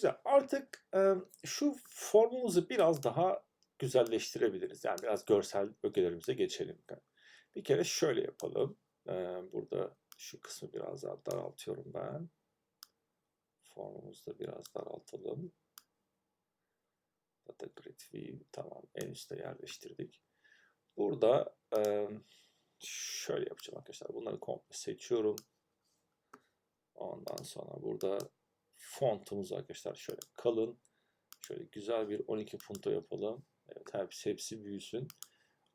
Güzel. Artık e, şu formumuzu biraz daha güzelleştirebiliriz. Yani biraz görsel ögelerimize geçelim. Bir kere şöyle yapalım. E, burada şu kısmı biraz daha daraltıyorum ben. Formumuzu da biraz daraltalım. Data Grid View. Tamam. En üstte yerleştirdik. Burada e, şöyle yapacağım arkadaşlar. Bunları komple seçiyorum. Ondan sonra burada fontumuz arkadaşlar şöyle kalın. Şöyle güzel bir 12 punto yapalım. Evet hepsi, hepsi büyüsün.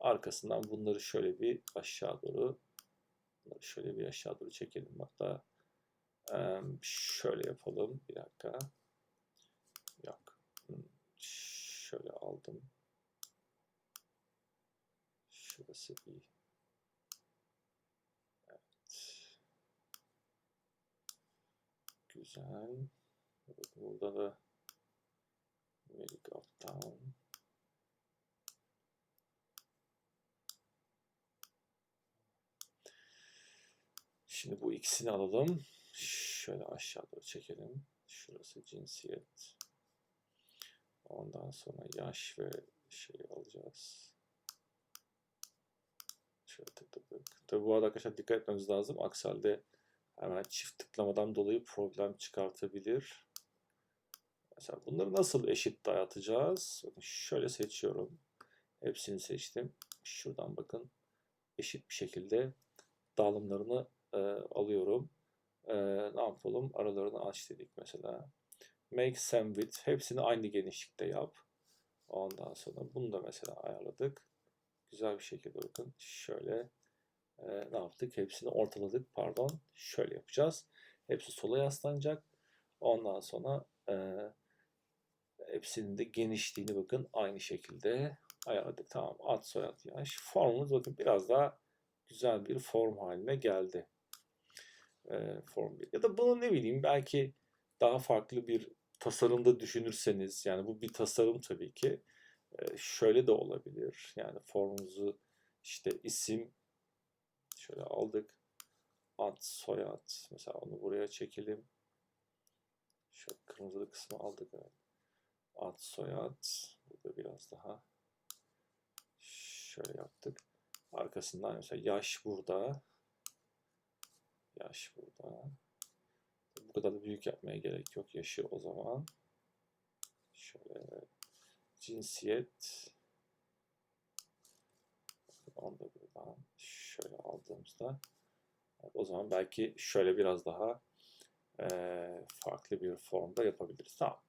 Arkasından bunları şöyle bir aşağı doğru bunları şöyle bir aşağı doğru çekelim. Hatta şöyle yapalım. Bir dakika. Yok. Şöyle aldım. Şurası bir Güzel. Burada da Medic Uptown. Şimdi bu ikisini alalım. Şöyle aşağı doğru çekelim. Şurası cinsiyet. Ondan sonra yaş ve şey alacağız. Şöyle tıkladık. Tabi bu arada arkadaşlar dikkat etmemiz lazım. Aksi halde hemen çift tıklamadan dolayı problem çıkartabilir. Mesela bunları nasıl eşit dayatacağız? Bakın şöyle seçiyorum. Hepsini seçtim. Şuradan bakın eşit bir şekilde dağılımlarını e, alıyorum. E, ne yapalım? Aralarını aç dedik mesela. Make same width. Hepsini aynı genişlikte yap. Ondan sonra bunu da mesela ayarladık. Güzel bir şekilde bakın. Şöyle e, ne yaptık? Hepsini ortaladık. Pardon. Şöyle yapacağız. Hepsi sola yaslanacak. Ondan sonra e, hepsinin de genişliğini bakın aynı şekilde ayarladık. Tamam. Ad soyad yaş. Formumuz bakın biraz daha güzel bir form haline geldi. E, form 1. Ya da bunu ne bileyim belki daha farklı bir tasarımda düşünürseniz yani bu bir tasarım tabii ki e, şöyle de olabilir. Yani formumuzu işte isim Şöyle aldık. Ad, soyad. Mesela onu buraya çekelim. Şu kırmızılı kısmı aldık. Evet. Ad, soyad. Burada biraz daha şöyle yaptık. Arkasından mesela yaş burada. Yaş burada. Bu kadar da büyük yapmaya gerek yok yaşı o zaman. Şöyle cinsiyet onu da buradan şöyle aldığımızda o zaman belki şöyle biraz daha e, farklı bir formda yapabiliriz. Tamam.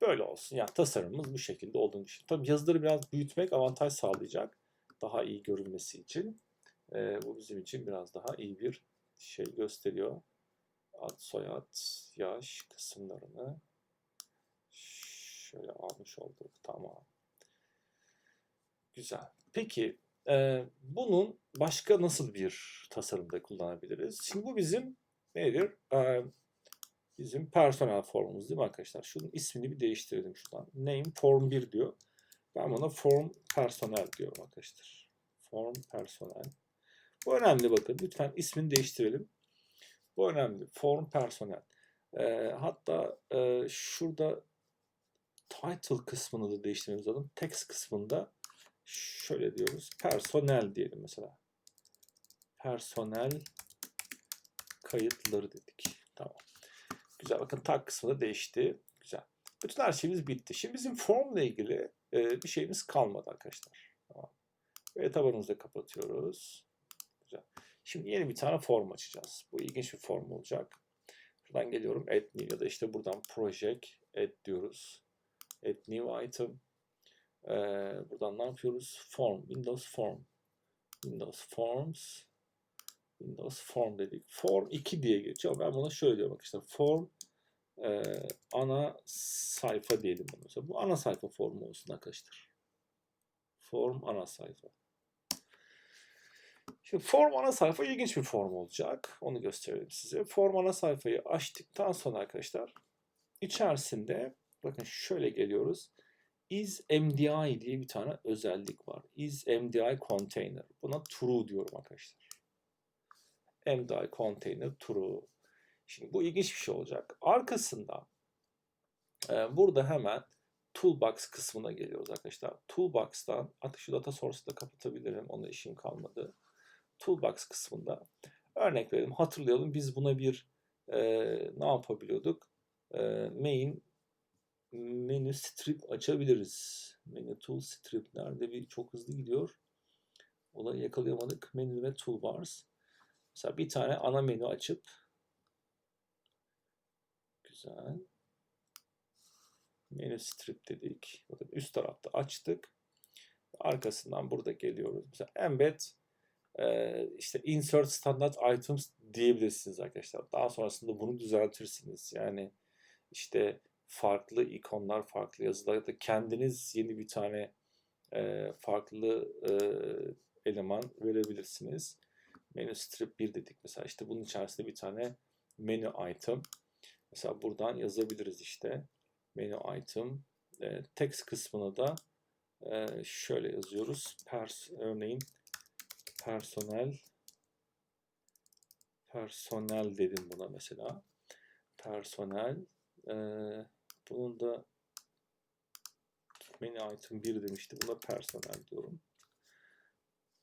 Böyle olsun. Yani tasarımımız bu şekilde olduğunu düşünüyorum. Tabii yazıları biraz büyütmek avantaj sağlayacak. Daha iyi görünmesi için. E, bu bizim için biraz daha iyi bir şey gösteriyor. Ad, soyad, yaş kısımlarını şöyle almış olduk. Tamam. Güzel. Peki ee, bunun başka nasıl bir tasarımda kullanabiliriz? Şimdi bu bizim nedir? Ee, bizim personel formumuz değil mi arkadaşlar? Şunun ismini bir değiştirelim şuradan. Name form 1 diyor. Ben buna form personel diyorum arkadaşlar. Form personel. Bu önemli bakın. Lütfen ismini değiştirelim. Bu önemli. Form personel. Ee, hatta e, şurada title kısmını da değiştirmemiz lazım. Text kısmında şöyle diyoruz. Personel diyelim mesela. Personel kayıtları dedik. Tamam. Güzel. Bakın tag kısmı da değişti. Güzel. Bütün her şeyimiz bitti. Şimdi bizim formla ilgili e, bir şeyimiz kalmadı arkadaşlar. Tamam. Ve tabanımızı da kapatıyoruz. Güzel. Şimdi yeni bir tane form açacağız. Bu ilginç bir form olacak. Buradan geliyorum add new ya da işte buradan project add diyoruz. Add new item. Ee, buradan ne yapıyoruz? Form, Windows Form. Windows Forms. Windows Form dedik. Form 2 diye geçiyor. Ben buna şöyle diyorum. Bak işte form e, ana sayfa diyelim bunu. Mesela bu ana sayfa formu olsun arkadaşlar. Form ana sayfa. Şimdi form ana sayfa ilginç bir form olacak. Onu gösterelim size. Form ana sayfayı açtıktan sonra arkadaşlar içerisinde bakın şöyle geliyoruz is MDI diye bir tane özellik var. Is MDI container. Buna true diyorum arkadaşlar. MDI container true. Şimdi bu ilginç bir şey olacak. Arkasında Ee, burada hemen Toolbox kısmına geliyoruz arkadaşlar. Toolbox'tan artık şu data source'u da kapatabilirim. Ona işim kalmadı. Toolbox kısmında örnek verelim. Hatırlayalım biz buna bir e, ne yapabiliyorduk? E, main menü strip açabiliriz. Menü tool strip nerede bir çok hızlı gidiyor. Olayı yakalayamadık. Menü ve toolbars. Mesela bir tane ana menü açıp güzel. Menü strip dedik. Üst tarafta açtık. Arkasından burada geliyoruz. Mesela embed işte insert standard items diyebilirsiniz arkadaşlar. Daha sonrasında bunu düzeltirsiniz. Yani işte farklı ikonlar, farklı yazılar da kendiniz yeni bir tane farklı eleman verebilirsiniz. Menü strip 1 dedik mesela. işte bunun içerisinde bir tane menü item. Mesela buradan yazabiliriz işte. Menü item. text kısmına da şöyle yazıyoruz. Pers örneğin personel personel dedim buna mesela. Personel e, bunun da menü item 1 demişti. Buna personel diyorum.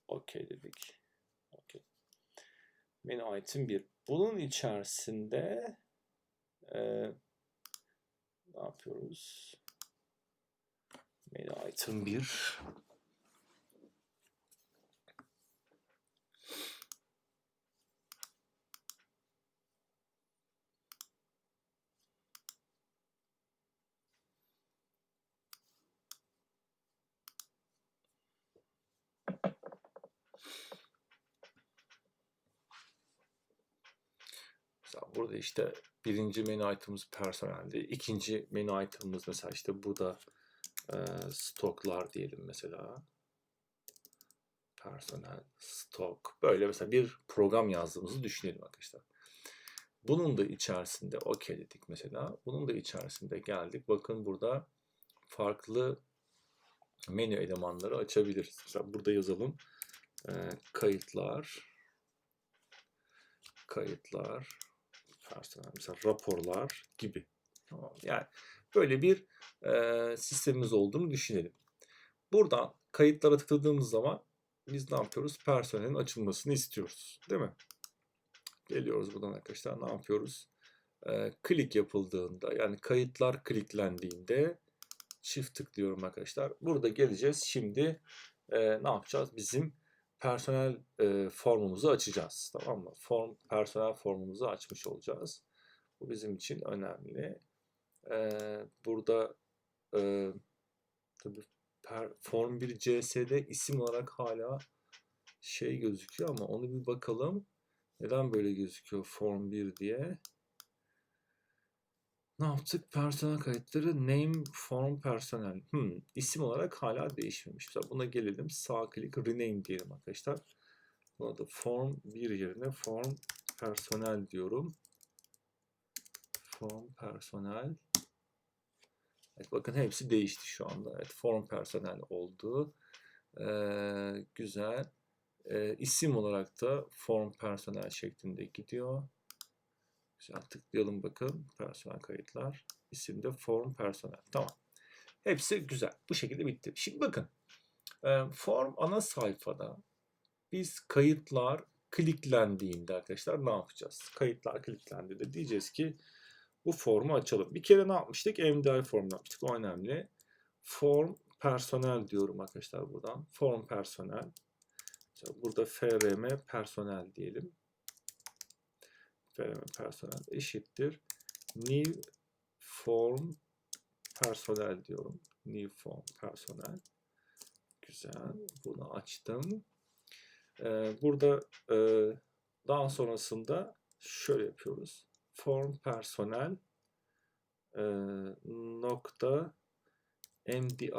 Okey dedik. Menü item 1. Bunun içerisinde e, ne yapıyoruz? Menü item 1 Mesela burada işte birinci menü item'ımız personeldi. ikinci menü item'ımız mesela işte burada e, stoklar diyelim mesela. Personel, stok. Böyle mesela bir program yazdığımızı düşünelim arkadaşlar. Bunun da içerisinde okey dedik mesela. Bunun da içerisinde geldik. Bakın burada farklı menü elemanları açabiliriz. Mesela burada yazalım. E, kayıtlar kayıtlar personel mesela raporlar gibi. Tamam. Yani böyle bir e, sistemimiz olduğunu düşünelim. Buradan kayıtlara tıkladığımız zaman biz ne yapıyoruz? Personelin açılmasını istiyoruz. Değil mi? Geliyoruz buradan arkadaşlar. Ne yapıyoruz? E, klik yapıldığında yani kayıtlar kliklendiğinde çift tıklıyorum arkadaşlar. Burada geleceğiz. Şimdi e, ne yapacağız? Bizim personel e, formumuzu açacağız. Tamam mı? Form personel formumuzu açmış olacağız. Bu bizim için önemli. E, burada e, tabii per, form 1 CS'de isim olarak hala şey gözüküyor ama onu bir bakalım. Neden böyle gözüküyor form 1 diye? Ne yaptık? Personel kayıtları name form personel. Hmm, isim olarak hala değişmemiş. Mesela buna gelelim. Sağ klik rename diyelim arkadaşlar. Buna da form 1 yerine form personel diyorum. Form personel. Evet, bakın hepsi değişti şu anda. Evet, form personel oldu. Ee, güzel. Ee, isim olarak da form personel şeklinde gidiyor. Güzel tıklayalım bakın. Personel kayıtlar. İsimde form personel. Tamam. Hepsi güzel. Bu şekilde bitti. Şimdi bakın. Form ana sayfada biz kayıtlar kliklendiğinde arkadaşlar ne yapacağız? Kayıtlar kliklendiğinde diyeceğiz ki bu formu açalım. Bir kere ne yapmıştık? MDI form yapmıştık. O önemli. Form personel diyorum arkadaşlar buradan. Form personel. Burada FRM personel diyelim vereme personel eşittir. New form personel diyorum. New form personel. Güzel. Bunu açtım. Ee, burada e, daha sonrasında şöyle yapıyoruz. Form personel e, nokta mdi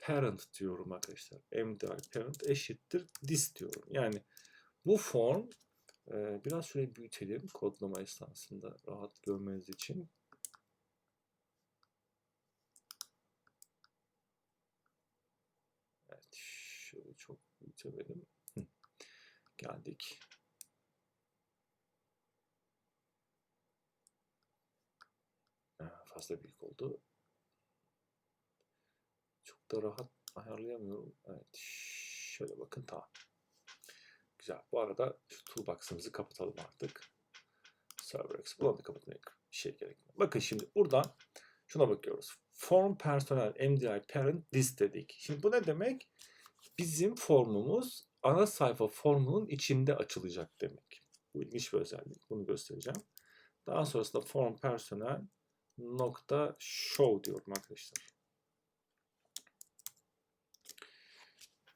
parent diyorum arkadaşlar. mdi parent eşittir this diyorum. Yani bu form biraz şöyle büyütelim kodlama esnasında rahat görmeniz için. Evet, şöyle çok büyütemedim. Geldik. fazla büyük oldu. Çok da rahat ayarlayamıyorum. Evet. Şöyle bakın tamam. Güzel. Bu arada şu toolbox'ımızı kapatalım artık. ServerX. Bunu da kapatmaya şey gerekmiyor. Bakın şimdi buradan şuna bakıyoruz. Form personel MDI parent list dedik. Şimdi bu ne demek? Bizim formumuz ana sayfa formunun içinde açılacak demek. Bu ilginç bir özellik. Bunu göstereceğim. Daha sonrasında form personel nokta show diyorum arkadaşlar.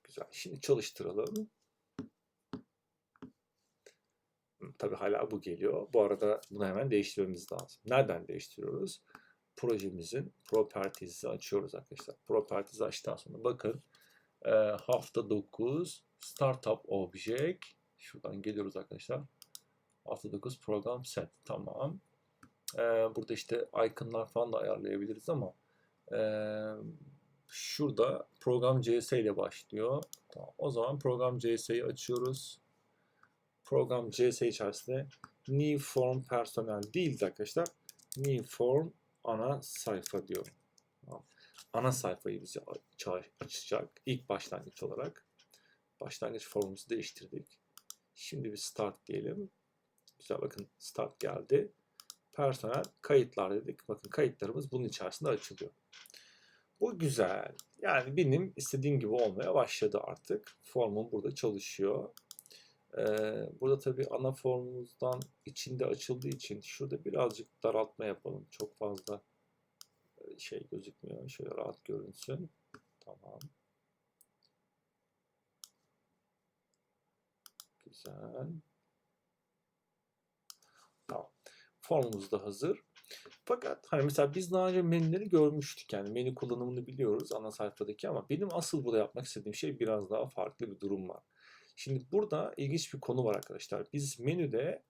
Güzel. Şimdi çalıştıralım. Tabii hala bu geliyor. Bu arada bunu hemen değiştirmemiz lazım. Nereden değiştiriyoruz? Projemizin properties'i açıyoruz arkadaşlar. Properties'i açtıktan sonra bakın e, hafta 9 startup object şuradan geliyoruz arkadaşlar. Hafta 9 program set. Tamam. E, burada işte iconlar falan da ayarlayabiliriz ama e, şurada program CS ile başlıyor. Tamam. O zaman program CS'yi açıyoruz program CS içerisinde new form personel değil arkadaşlar. New form ana sayfa diyorum. Ana sayfayı bize açacak ilk başlangıç olarak. Başlangıç formumuzu değiştirdik. Şimdi bir start diyelim. Güzel bakın start geldi. Personel kayıtlar dedik. Bakın kayıtlarımız bunun içerisinde açılıyor. Bu güzel. Yani benim istediğim gibi olmaya başladı artık. Formum burada çalışıyor. Burada tabii ana formumuzdan içinde açıldığı için şurada birazcık daraltma yapalım. Çok fazla şey gözükmüyor. Şöyle rahat görünsün. Tamam. Güzel. Tamam. Formumuz da hazır. Fakat hani mesela biz daha önce menüleri görmüştük yani menü kullanımını biliyoruz ana sayfadaki ama benim asıl burada yapmak istediğim şey biraz daha farklı bir durum var. Şimdi burada ilginç bir konu var arkadaşlar. Biz menüde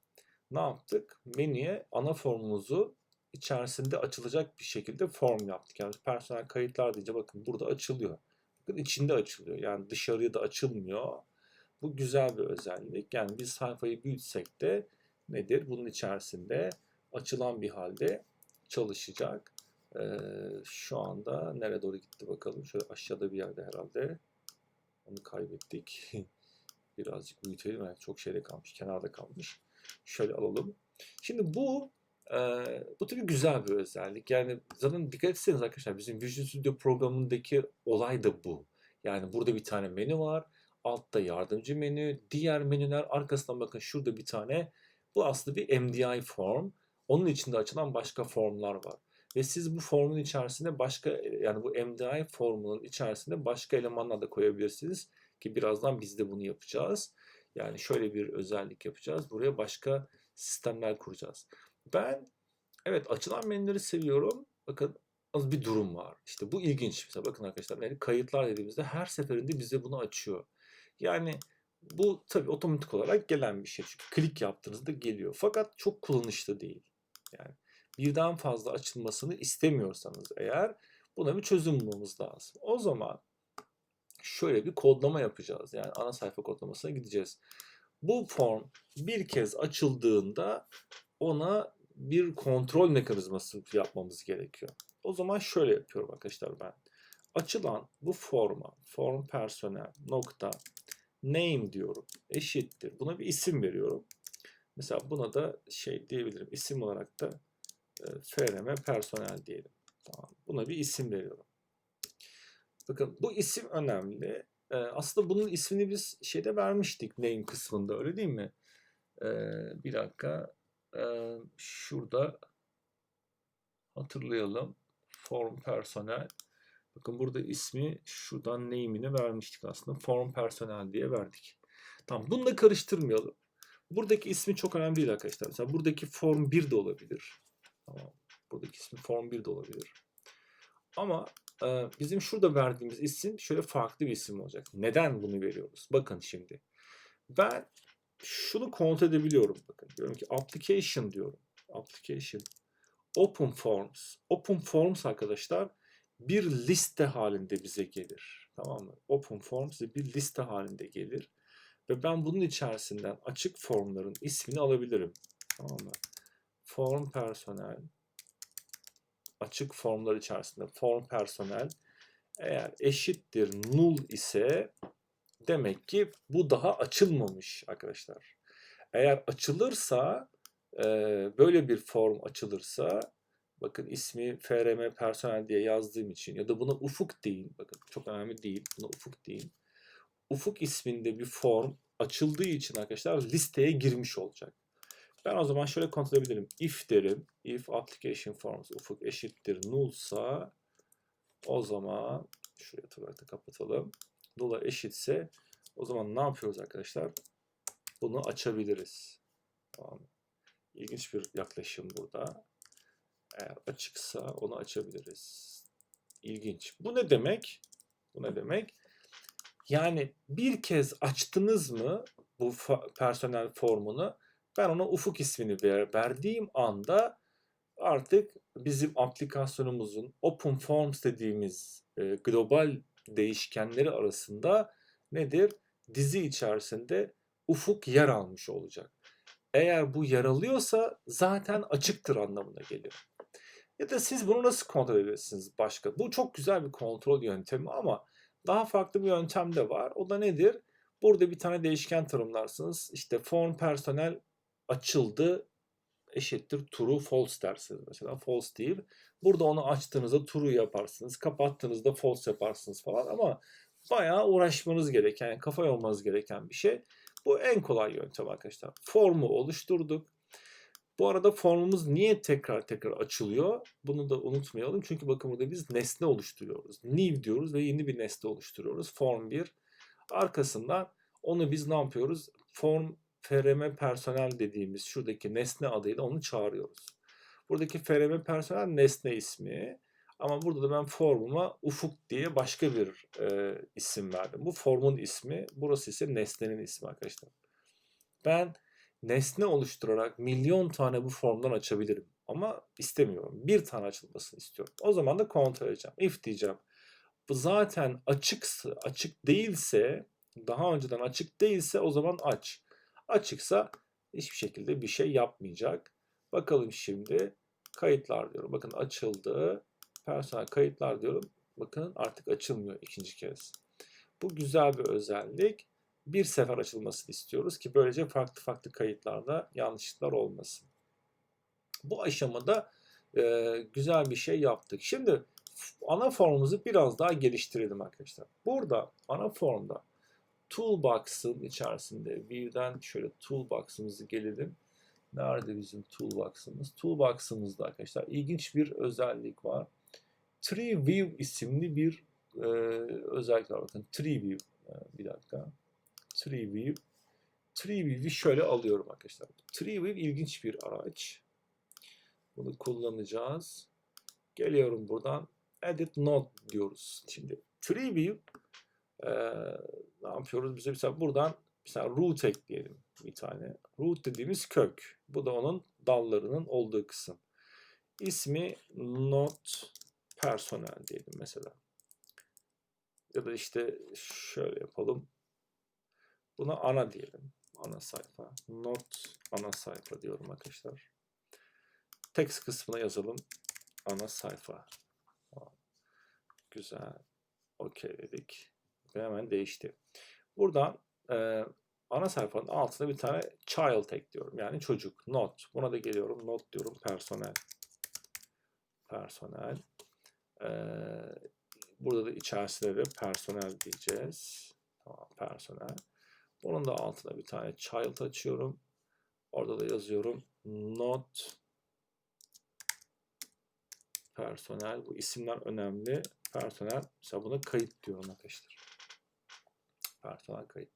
ne yaptık? Menüye ana formumuzu içerisinde açılacak bir şekilde form yaptık. Yani personel kayıtlar deyince bakın burada açılıyor. Bakın içinde açılıyor. Yani dışarıya da açılmıyor. Bu güzel bir özellik. Yani biz sayfayı büyütsek de nedir? Bunun içerisinde açılan bir halde çalışacak. Ee, şu anda nereye doğru gitti bakalım. Şöyle aşağıda bir yerde herhalde. Onu kaybettik. Birazcık büyütelim. Yani çok şeyde kalmış. Kenarda kalmış. Şöyle alalım. Şimdi bu e, bu tabii güzel bir özellik. Yani zaten dikkat etseniz arkadaşlar bizim Visual Studio programındaki olay da bu. Yani burada bir tane menü var. Altta yardımcı menü. Diğer menüler arkasından bakın şurada bir tane. Bu aslında bir MDI form. Onun içinde açılan başka formlar var. Ve siz bu formun içerisinde başka yani bu MDI formunun içerisinde başka elemanlar da koyabilirsiniz. Ki birazdan biz de bunu yapacağız. Yani şöyle bir özellik yapacağız. Buraya başka sistemler kuracağız. Ben evet açılan menüleri seviyorum. Bakın az bir durum var. İşte bu ilginç. Mesela bakın arkadaşlar yani kayıtlar dediğimizde her seferinde bize bunu açıyor. Yani bu tabii otomatik olarak gelen bir şey. Çünkü klik yaptığınızda geliyor. Fakat çok kullanışlı değil. Yani birden fazla açılmasını istemiyorsanız eğer buna bir çözüm bulmamız lazım. O zaman şöyle bir kodlama yapacağız. Yani ana sayfa kodlamasına gideceğiz. Bu form bir kez açıldığında ona bir kontrol mekanizması yapmamız gerekiyor. O zaman şöyle yapıyorum arkadaşlar ben. Açılan bu forma form personel nokta name diyorum. Eşittir. Buna bir isim veriyorum. Mesela buna da şey diyebilirim. İsim olarak da e, frm personel diyelim. Tamam. Buna bir isim veriyorum. Bakın bu isim önemli. Ee, aslında bunun ismini biz şeyde vermiştik name kısmında öyle değil mi? Ee, bir dakika. Ee, şurada hatırlayalım. Form personel. Bakın burada ismi şuradan name'ini vermiştik aslında. Form personel diye verdik. Tamam bunu da karıştırmayalım. Buradaki ismi çok önemli değil arkadaşlar. Mesela buradaki form 1 de olabilir. Tamam. Buradaki ismi form 1 de olabilir. Ama bizim şurada verdiğimiz isim şöyle farklı bir isim olacak. Neden bunu veriyoruz? Bakın şimdi. Ben şunu kontrol edebiliyorum. Bakın diyorum ki application diyorum. Application. Open Forms. Open Forms arkadaşlar bir liste halinde bize gelir. Tamam mı? Open Forms bir liste halinde gelir. Ve ben bunun içerisinden açık formların ismini alabilirim. Tamam mı? Form personel açık formlar içerisinde form personel eğer eşittir null ise demek ki bu daha açılmamış arkadaşlar. Eğer açılırsa e, böyle bir form açılırsa bakın ismi FRM personel diye yazdığım için ya da buna ufuk deyin. Bakın çok önemli değil. Buna ufuk deyin. Ufuk isminde bir form açıldığı için arkadaşlar listeye girmiş olacak. Ben o zaman şöyle kontrol edebilirim. If derim. If application forms ufuk eşittir nullsa o zaman şuraya tırnakla kapatalım. Null'a eşitse o zaman ne yapıyoruz arkadaşlar? Bunu açabiliriz. Tamam. İlginç bir yaklaşım burada. Eğer açıksa onu açabiliriz. İlginç. Bu ne demek? Bu ne demek? Yani bir kez açtınız mı bu personel formunu ben ona ufuk ismini ver, verdiğim anda artık bizim aplikasyonumuzun open forms dediğimiz e, global değişkenleri arasında nedir? Dizi içerisinde ufuk yer almış olacak. Eğer bu yer alıyorsa zaten açıktır anlamına geliyor. Ya da siz bunu nasıl kontrol edersiniz başka? Bu çok güzel bir kontrol yöntemi ama daha farklı bir yöntem de var. O da nedir? Burada bir tane değişken tanımlarsınız. İşte form personel açıldı eşittir true false dersiniz mesela false değil. Burada onu açtığınızda true yaparsınız. Kapattığınızda false yaparsınız falan ama bayağı uğraşmanız gereken, kafa yormanız gereken bir şey. Bu en kolay yöntem arkadaşlar. Formu oluşturduk. Bu arada formumuz niye tekrar tekrar açılıyor? Bunu da unutmayalım. Çünkü bakın burada biz nesne oluşturuyoruz. New diyoruz ve yeni bir nesne oluşturuyoruz. Form 1. Arkasından onu biz ne yapıyoruz? Form FRM personel dediğimiz şuradaki nesne adıyla onu çağırıyoruz. Buradaki FRM personel nesne ismi. Ama burada da ben formuma ufuk diye başka bir e, isim verdim. Bu formun ismi. Burası ise nesnenin ismi arkadaşlar. Ben nesne oluşturarak milyon tane bu formdan açabilirim. Ama istemiyorum. Bir tane açılmasını istiyorum. O zaman da kontrol edeceğim. If diyeceğim. Bu zaten açıksa, açık değilse, daha önceden açık değilse o zaman aç. Açıksa hiçbir şekilde bir şey yapmayacak. Bakalım şimdi kayıtlar diyorum. Bakın açıldı. Personel kayıtlar diyorum. Bakın artık açılmıyor ikinci kez. Bu güzel bir özellik. Bir sefer açılmasını istiyoruz ki böylece farklı farklı kayıtlarda yanlışlıklar olmasın. Bu aşamada e, güzel bir şey yaptık. Şimdi ana formumuzu biraz daha geliştirelim arkadaşlar. Burada ana formda Toolbox'ın içerisinde View'den şöyle Toolbox'ımızı gelelim. Nerede bizim Toolbox'ımız? Toolbox'ımızda arkadaşlar ilginç bir özellik var. Tree View isimli bir e, özellik var. Bakın Tree View. E, bir dakika. Tree View. Tree View'i şöyle alıyorum arkadaşlar. Tree View ilginç bir araç. Bunu kullanacağız. Geliyorum buradan. Edit Node diyoruz. Şimdi Tree View e, ne yapıyoruz? Bize mesela buradan mesela root ekleyelim bir tane. Root dediğimiz kök. Bu da onun dallarının olduğu kısım. İsmi not personel diyelim mesela. Ya da işte şöyle yapalım. Buna ana diyelim. Ana sayfa. Not ana sayfa diyorum arkadaşlar. Text kısmına yazalım. Ana sayfa. Güzel. Okey dedik. Hemen değişti. Buradan e, ana sayfanın altına bir tane child ekliyorum. Yani çocuk. Not. Buna da geliyorum. Not diyorum. Personel. Personel. E, burada da içerisinde de personel diyeceğiz. Tamam. Personel. Bunun da altına bir tane child açıyorum. Orada da yazıyorum. Not personel. Bu isimler önemli. Personel. Mesela buna kayıt diyorum arkadaşlar. Personel kayıt.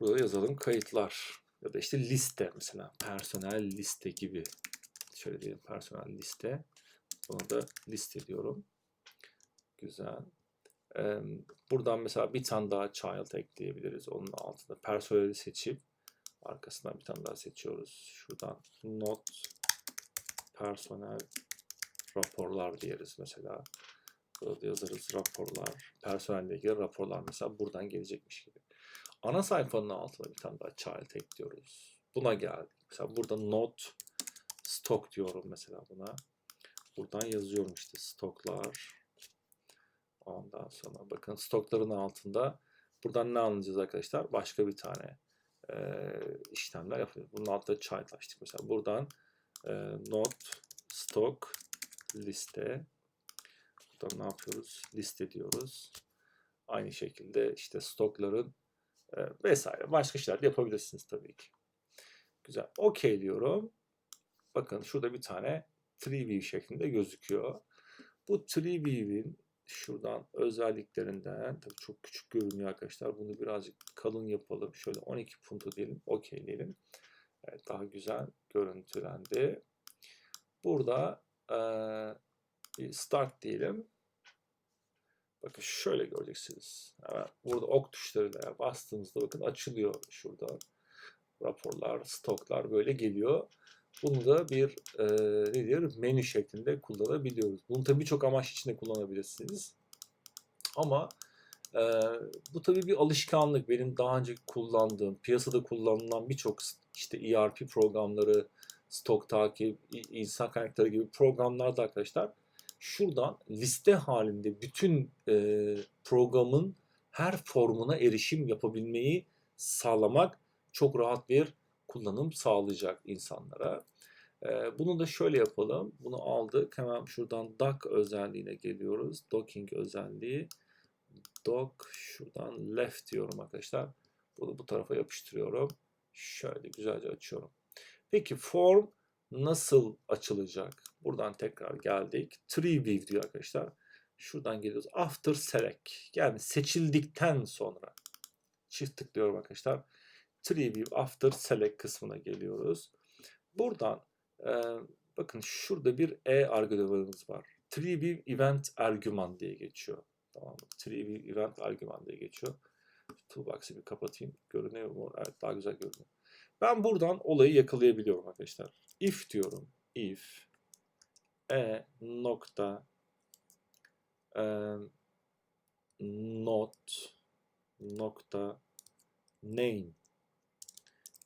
Burada yazalım kayıtlar. Ya da işte liste mesela. Personel liste gibi. Şöyle diyelim personel liste. Bunu da liste diyorum. Güzel. Ee, buradan mesela bir tane daha child ekleyebiliriz. Onun altında personeli seçip arkasından bir tane daha seçiyoruz. Şuradan not personel raporlar diyeriz mesela. Burada yazarız raporlar. Personelle ilgili raporlar mesela buradan gelecekmiş gibi. Ana sayfanın altına bir tane daha child ekliyoruz. Buna geldik. Mesela burada not stock diyorum mesela buna. Buradan yazıyorum işte stoklar. Ondan sonra bakın stokların altında buradan ne anlayacağız arkadaşlar? Başka bir tane e, işlemler yapıyoruz. Bunun altında child açtık mesela. Buradan e, not stock liste Buradan ne yapıyoruz? Liste diyoruz. Aynı şekilde işte stokların e, vesaire başka şeyler de yapabilirsiniz tabii ki. Güzel. OK diyorum. Bakın şurada bir tane tree view şeklinde gözüküyor. Bu tree view'in şuradan özelliklerinden tabii çok küçük görünüyor arkadaşlar. Bunu birazcık kalın yapalım. Şöyle 12 punto diyelim. OK diyelim. Evet, daha güzel görüntülendi. Burada e, start diyelim. Bakın şöyle göreceksiniz. Hemen burada ok tuşlarıyla bastığımızda bakın açılıyor şurada. Raporlar, stoklar böyle geliyor. Bunu da bir e, ne diyor, menü şeklinde kullanabiliyoruz. Bunu tabii birçok amaç için de kullanabilirsiniz. Ama e, bu tabii bir alışkanlık. Benim daha önce kullandığım, piyasada kullanılan birçok işte ERP programları, stok takip, insan kaynakları gibi programlarda arkadaşlar şuradan liste halinde bütün e, programın her formuna erişim yapabilmeyi sağlamak çok rahat bir kullanım sağlayacak insanlara. E, bunu da şöyle yapalım. Bunu aldık. Hemen şuradan dock özelliğine geliyoruz. Docking özelliği. Dock şuradan left diyorum arkadaşlar. Bunu bu tarafa yapıştırıyorum. Şöyle güzelce açıyorum. Peki form nasıl açılacak? Buradan tekrar geldik. Tree view diyor arkadaşlar. Şuradan geliyoruz. After select. Yani seçildikten sonra. Çift tıklıyorum arkadaşlar. Tree view after select kısmına geliyoruz. Buradan e, bakın şurada bir e argümanımız var. Tree view event argüman diye geçiyor. Tamam mı? Tree view event argüman diye geçiyor. Toolbox'ı bir kapatayım. Görünüyor mu? Evet daha güzel görünüyor. Ben buradan olayı yakalayabiliyorum arkadaşlar. If diyorum. If e nokta. E, not. Nokta. Name.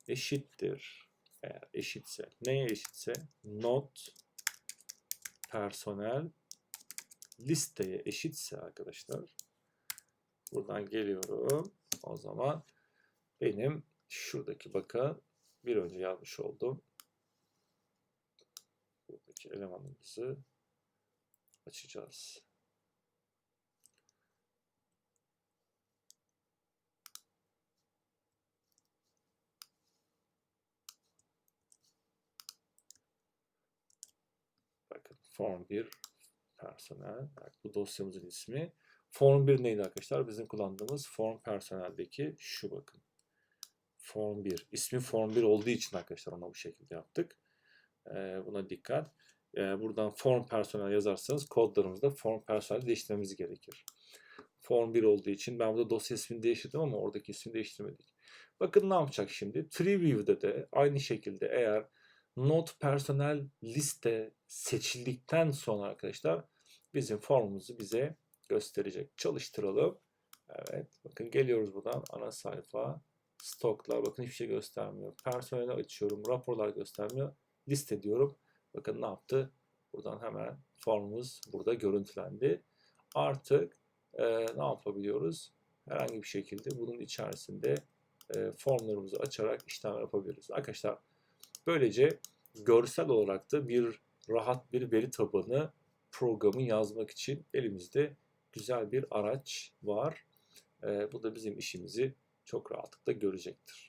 Eşittir. Eğer eşitse. Neye eşitse? Not. Personel. Listeye eşitse arkadaşlar. Buradan geliyorum. O zaman benim şuradaki bakın. Bir önce yazmış oldum buradaki elemanımızı açacağız. Bakın form 1 personel. Bu dosyamızın ismi. Form 1 neydi arkadaşlar? Bizim kullandığımız form personeldeki şu bakın. Form 1. İsmi form 1 olduğu için arkadaşlar ona bu şekilde yaptık. Ee, buna dikkat. Ee, buradan form personel yazarsanız kodlarımızda form personel değiştirmemiz gerekir. Form 1 olduğu için ben burada dosya ismini değiştirdim ama oradaki ismini değiştirmedik. Bakın ne yapacak şimdi? Treeview'de de aynı şekilde eğer not personel liste seçildikten sonra arkadaşlar bizim formumuzu bize gösterecek. Çalıştıralım. Evet. Bakın geliyoruz buradan ana sayfa. Stoklar. Bakın hiçbir şey göstermiyor. Personeli açıyorum. Raporlar göstermiyor. Liste diyorum. Bakın ne yaptı? Buradan hemen formumuz burada görüntülendi. Artık e, ne yapabiliyoruz? Herhangi bir şekilde bunun içerisinde e, formlarımızı açarak işlem yapabiliriz. Arkadaşlar böylece görsel olarak da bir rahat bir veri tabanı programı yazmak için elimizde güzel bir araç var. E, bu da bizim işimizi çok rahatlıkla görecektir.